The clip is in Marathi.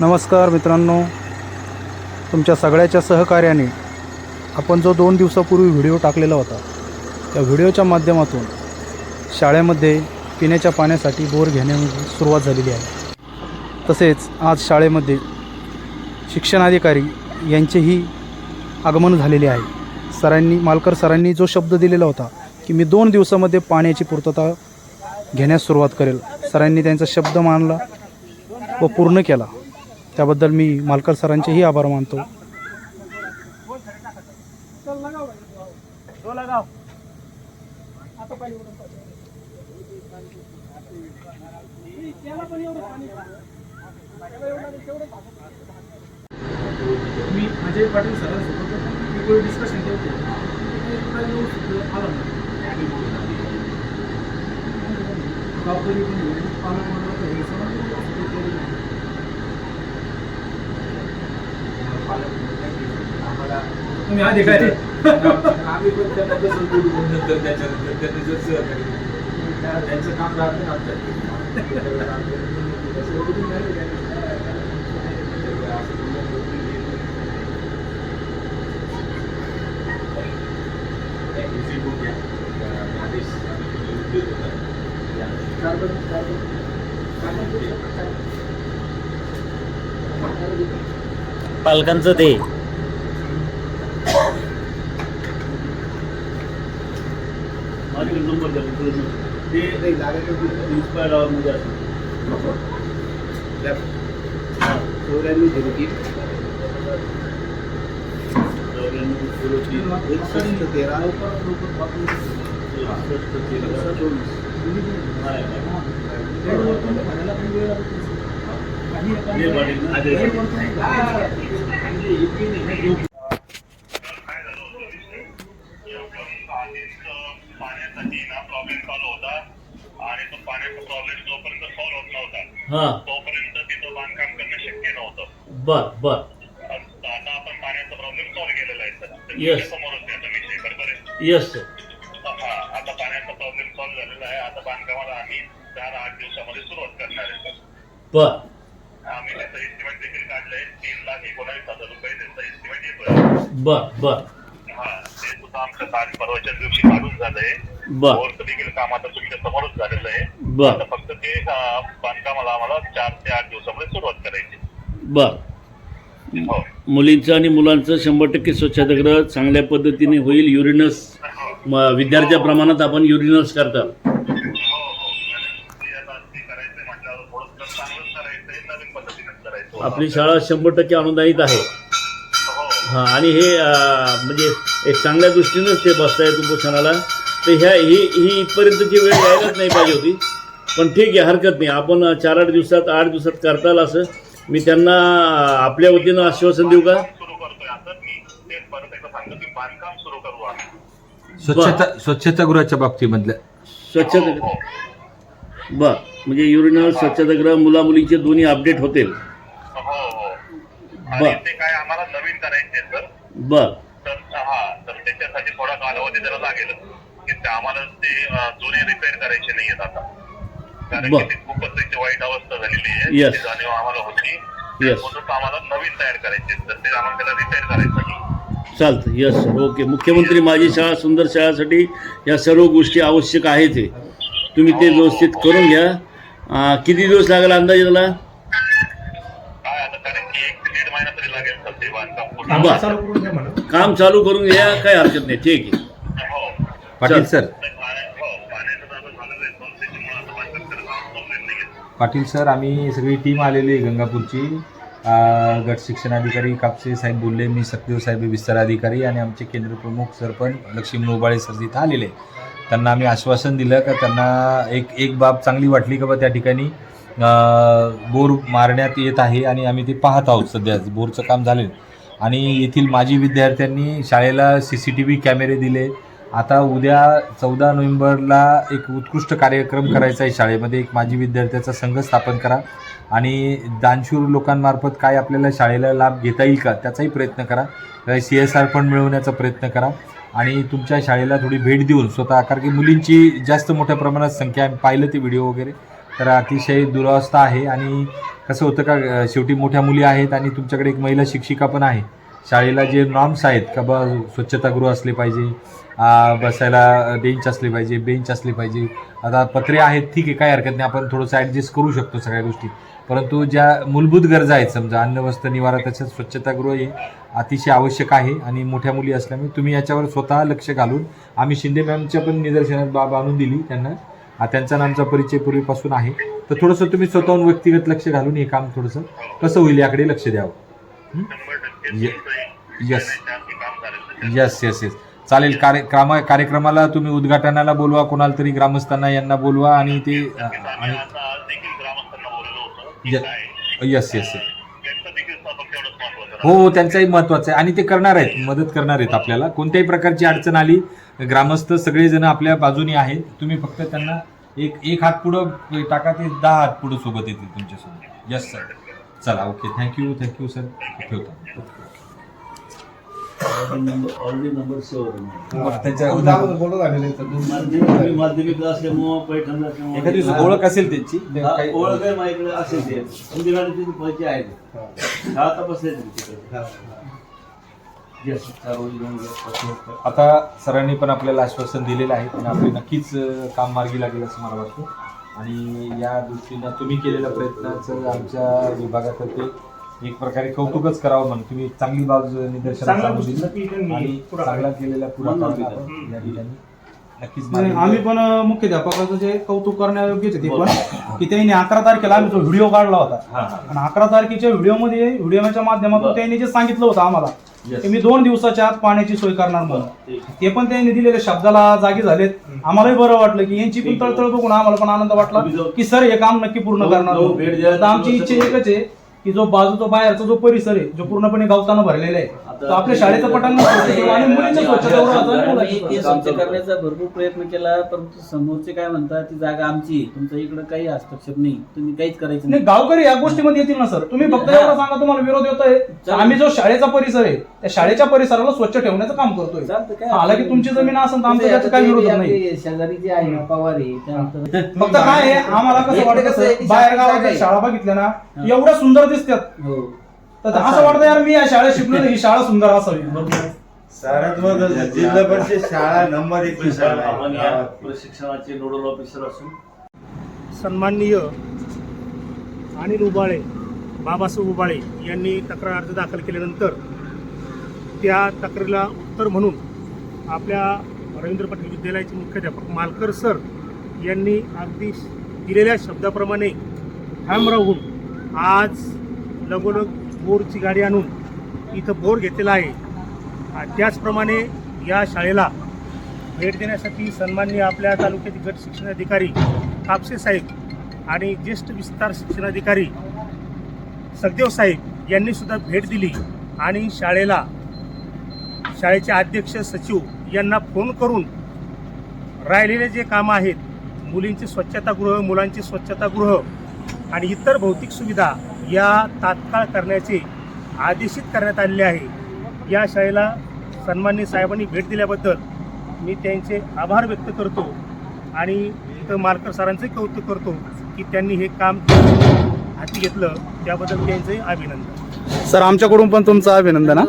नमस्कार मित्रांनो. तुमच्या सगळ्याच्या सहकार्याने आपण जो दोन दिवसापूर्वी व्हिडिओ टाकलेला होता त्या व्हिडिओच्या माध्यमातून शाळेमध्ये पिण्याच्या पाण्यासाठी बोर घेण्यामध्ये सुरुवात झालेली आहे. तसेच आज शाळेमध्ये शिक्षणाधिकारी यांचेही आगमन झालेले आहे. सरांनी मालकर सरांनी जो शब्द दिलेला होता की मी दोन दिवसामध्ये पाण्याची पूर्तता घेण्यास सुरुवात करेल. सरांनी त्यांचा शब्द मानला व पूर्ण केला. त्याबद्दल मी मालकर सरांचेही आभार मानतो. मी अजय पाटील सरांसोबत एक डिस्कशन केलं आलं गावकरी पण होईल, पालक मंडळ होईल, सर्वांनी व्यवस्थित केलेलं आहे. तुम्ही अधिकारी आम्ही पण त्यांना जसं बोलू बोलू नंतर त्याच्यानंतर त्यांनी जर सहकार्य केलं. त्या- त्यांचं काम राहतं ना आमच्याकडे. तसं बोलून नाही का? असं बोलून बोलून Easy book आहे. अं, आदेश आम्ही उद्योग होता. या. कार्बन- कार्बन- कार्बन ते- पालकांचं ते तेरा चोवीस पाण्याचा ना प्रॉब्लेम चालू होता आणि तो पाण्याचा प्रॉब्लेम जोपर्यंत सॉल्व्ह होत नव्हता तोपर्यंत तिथं बांधकाम करणं शक्य नव्हतं बर बर. आता आपण पाण्याचा प्रॉब्लेम सॉल्व्ह केलेला आहे तर Yes. तुमच्या समोरच आहे आता विषय बरोबर आहे यस हा आता पाण्याचा प्रॉब्लेम सॉल्व्ह झालेला आहे आता बांधकामाला आम्ही चार आठ दिवसामध्ये सुरुवात करणार आहे सर बर. बर बर. हा ते सुद्धा आमचं तारीख परवाच्या दिवशी काढून झालंय. बर. बोरचं देखील काम आता तुमच्या समोरच झालेलं आहे. बर. आता फक्त ते अं, बांधकामाला आम्हाला चार ते आठ दिवसामध्ये सुरुवात करायची बर. हो. मुलींचं आणि मुलांचं शंभर टक्के स्वच्छतागृह चांगल्या पद्धतीने होईल. युरिनस विद्यार्थ्या प्रमाणात आपण युरिनस करतात. हो हो. ते आता ते करायचंय म्हटल्यावर थोडं चांगलंच करायचंय नवीन पद्धतीनेच करायचं आपली शाळा शंभर टक्के अनुदानित आहे. हो आणि हे म्हणजे एक चांगल्या दृष्टीनंच ते बसतायत उपोषणाला तर ह्या ही ही इथपर्यंतची वेळ यायलाच नाही पाहिजे होती. पण ठीक आहे हरकत नाही. आपण चार आठ दिवसात आठ दिवसात करताल असं. मी त्यांना आपल्या वतीनं आश्वासन देऊ का? स्वच्छता स्वच्छतागृहाच्या बाबतीमधल्या. स्वच्छता बर. म्हणजे युरिनल स्वच्छतागृह मुला मुलींचे दोन्ही अपडेट होतील. आणि ते काय आम्हाला नवीन करायचे सर. बर तर हा तर त्याच्यासाठी थोडा कालावधी त्याला लागेल. की आम्हाला ते जुने रिपेअर करायचे नाहीयेत आता. कारण. की ते खूपच त्याची वाईट अवस्था झालेली आहे. ती जाणीव आम्हाला होती. म्हणून आम्हाला नवीन तयार करायचे आहेत. तर ते आम्हाला त्याला रिपेअर करायसाठी चालतं यस सर ओके मुख्यमंत्री माझी शाळा सुंदर शाळासाठी या सर्व गोष्टी आवश्यक आहेत. हे. तुम्ही ते व्यवस्थित करून घ्या. किती दिवस लागेल अंदाजे त्याला? बांधकाम पूर्ण बर. चालू करून घ्या म्हणा. काम चालू करून घ्या काय हरकत नाही. ठीक आहे. हो पाटील सर. हो झालेलं आहे आहे पाटील सर आम्ही सगळी टीम आलेली आहे गंगापूरची. अं, गट शिक्षणाधिकारी कापसे साहेब बोलले मी सखदेव साहेब विस्तार अधिकारी आणि आमचे केंद्र प्रमुख सरपंच लक्ष्मी नोबाळे सर तिथं आलेले त्यांना आम्ही आश्वासन दिलं का त्यांना एक एक बाब चांगली वाटली का बा त्या ठिकाणी? अं, बोर मारण्यात येत आहे आणि आम्ही ते पाहत आहोत सध्या. बोरचं काम झाले आणि येथील माजी विद्यार्थ्यांनी शाळेला सी सी टी व्ही कॅमेरे दिले. आता उद्या चौदा नोव्हेंबरला एक उत्कृष्ट कार्यक्रम करायचा आहे शाळेमध्ये. एक माजी विद्यार्थ्याचा संघ स्थापन करा. आणि दानशूर लोकांमार्फत काय आपल्याला शाळेला लाभ घेता येईल का त्याचाही प्रयत्न करा. सी एस आर फंड मिळवण्याचा प्रयत्न करा. आणि तुमच्या शाळेला थोडी भेट देऊन स्वतः कारण की मुलींची जास्त मोठ्या प्रमाणात संख्या पाहिलं ते व्हिडिओ वगैरे. तर अतिशय दुरावस्था आहे. आणि कसं होतं का शेवटी मोठ्या मुली आहेत आणि तुमच्याकडे एक महिला शिक्षिका पण आहे. शाळेला जे नॉर्म्स आहेत का बा स्वच्छतागृह असले पाहिजे बसायला बेंच असले पाहिजे बेंच असले पाहिजे. आता पत्रे आहेत ठीक आहे काय हरकत नाही आपण थोडंसं ॲडजस्ट करू शकतो सगळ्या गोष्टी. परंतु ज्या मूलभूत गरजा आहेत समजा अन्न वस्त्र निवारा तसेच स्वच्छतागृह हे अतिशय आवश्यक आहे आणि मोठ्या मुली असल्यामुळे तुम्ही याच्यावर स्वतः लक्ष घालून आम्ही शिंदे मॅमच्या पण निदर्शनात बाब आणून दिली त्यांना आ, त्यांचा आमचा परिचय पूर्वीपासून आहे. तर थोडंसं तुम्ही स्वतःहून व्यक्तिगत लक्ष घालून हे काम थोडंसं कसं होईल याकडे लक्ष द्यावं. झालं येस येस येस चालेल कार्य कामा कार्यक्रमाला तुम्ही उद्घाटनाला बोलवा कोणाला तरी ग्रामस्थांना यांना बोलवा आणि ते येस येस येस हो हो त्यांचाही महत्वाचं आहे. आणि ते करणार आहेत मदत करणार आहेत आपल्याला. कोणत्याही प्रकारची अडचण आली ग्रामस्थ सगळेजण आपल्या बाजूने आहेत. तुम्ही फक्त त्यांना एक एक हात पुढं टाका ते दहा हात पुढं सोबत येतील तुमच्यासोबत. यस सर चला okay thank you thank you sir ठेवतो. माध्यमिक असल्यामुळं असल्यामुळं- एखादी ओळख असेल त्यांची ओळख आहे माझ्याकडे असेल ते. तिथे पैसे आहेत हा. शाळा तपासले हा. आता सरांनी पण आपल्याला आश्वासन दिलेलं आहे आणि आपले नक्कीच काम मार्गी लागेल असं मला वाटतं. आणि या दृष्टीनं तुम्ही केलेल्या प्रयत्नाचं आमच्या विभागातर्फे एक प्रकारे कौतुकच करावं म्हणून तुम्ही चांगली बाजू निदर्शनास चांगल्या आणून दिली गोष्टीसाठी त्यांनी आणि पुढाकार चांगला केलेल्या पुढाकाराला म्हणून आपण या ठिकाणी नक्कीच नाही, मार्गी आम्ही पण अं, मुख्याध्यापकाचं जे कौतुक करण्यायोग्यच आहे ते पण की त्यांनी अकरा तारखेला आम्ही जो व्हिडिओ काढला होता. हा, हा. आणि अकरा तारखेच्या व्हिडिओमध्ये व्हिडिओच्या माध्यमातून बरं. त्यांनी जे सांगितलं होतं आम्हाला Yes. की मी दोन दिवसाच्या आत पाण्याची सोय करणार म्हणून. ठीक. ते पण त्यांनी दिलेल्या शब्दाला जागी झालेत. आम्हालाही बरं वाटलं की यांची पण ठीक. तळतळ बघून आम्हाला पण आनंद वाटला तुम्ही की सर हे काम नक्की पूर्ण करणार आमची इच्छा एकच आहे की जो बाजूचा बाहेरचा जो परिसर आहे जो पूर्णपणे गवतानं भरलेला आहे तो आपल्या शाळेचं ठेवा आणि मुलींच्या स्वच्छता. स्वच्छ करण्याचा भरपूर प्रयत्न केला परंतु समोरचे काय म्हणतात ती जागा आमची आहे. तुमचा इकडे काही हस्तक्षेप नाही तुम्ही काहीच करायचं नाही गावकरी या गोष्टीमध्ये येतील ना सर तुम्ही फक्त एवढं सांगा तुम्हाला विरोध येतोय चालेल. आम्ही जो शाळेचा परिसर आहे त्या शाळेच्या परिसराला स्वच्छ ठेवण्याचं काम करतोय हा, हालाकी तुमची जमीन असेल तर आमचं कसं आहे, त्याचं काही विरोध नाही शेजारी जे आहे ना पवार आहे फक्त काय आहे आम्हाला कसं वाटतं आहे, बाहेर शाळा गावाच्या आहे. शाळा बघितल्या ना एवढ्या सुंदर दिसतात हो तर असं वाटतं यार मी या शाळेत शिकलो ही शाळा सुंदर असावी. सारंगमध्ये जिल्हा परिषद शाळा नंबर एक सर, आपण या प्रशिक्षणाचे नोडल ऑफिसर असून सन्माननीय अनिल उबाळे बाबासाहेब उबाळे यांनी तक्रार अर्ज दाखल केल्यानंतर त्या तक्रारीला उत्तर म्हणून आपल्या रवींद्र पाटील विद्यालयाचे मुख्याध्यापक मालकर सर यांनी अगदी दिलेल्या शब्दाप्रमाणे ठाम राहून आज लगोलग बोरची गाडी आणून इथं बोर घेतलेला आहे. त्याचप्रमाणे या शाळेला भेट देण्यासाठी सन्माननीय आपल्या तालुक्यातील गट शिक्षणाधिकारी कापसे साहेब आणि ज्येष्ठ विस्तार शिक्षणाधिकारी सखदेव साहेब यांनी सुद्धा भेट दिली आणि शाळेला शाळेचे अध्यक्ष सचिव यांना फोन करून राहिलेले जे कामं आहेत मुलींचे स्वच्छतागृह मुलांचे स्वच्छतागृह आणि इतर भौतिक सुविधा या तात्काळ करण्याचे आदेशित करण्यात आलेले आहे. या शाळेला सन्माननीय साहेबांनी भेट दिल्याबद्दल मी त्यांचे आभार व्यक्त करतो आणि इथं मालकर सरांचंही कौतुक करतो की त्यांनी हे काम हाती घेतलं. त्याबद्दल त्यांचंही अभिनंदन. सर आमच्याकडून पण तुमचं अभिनंदन हा.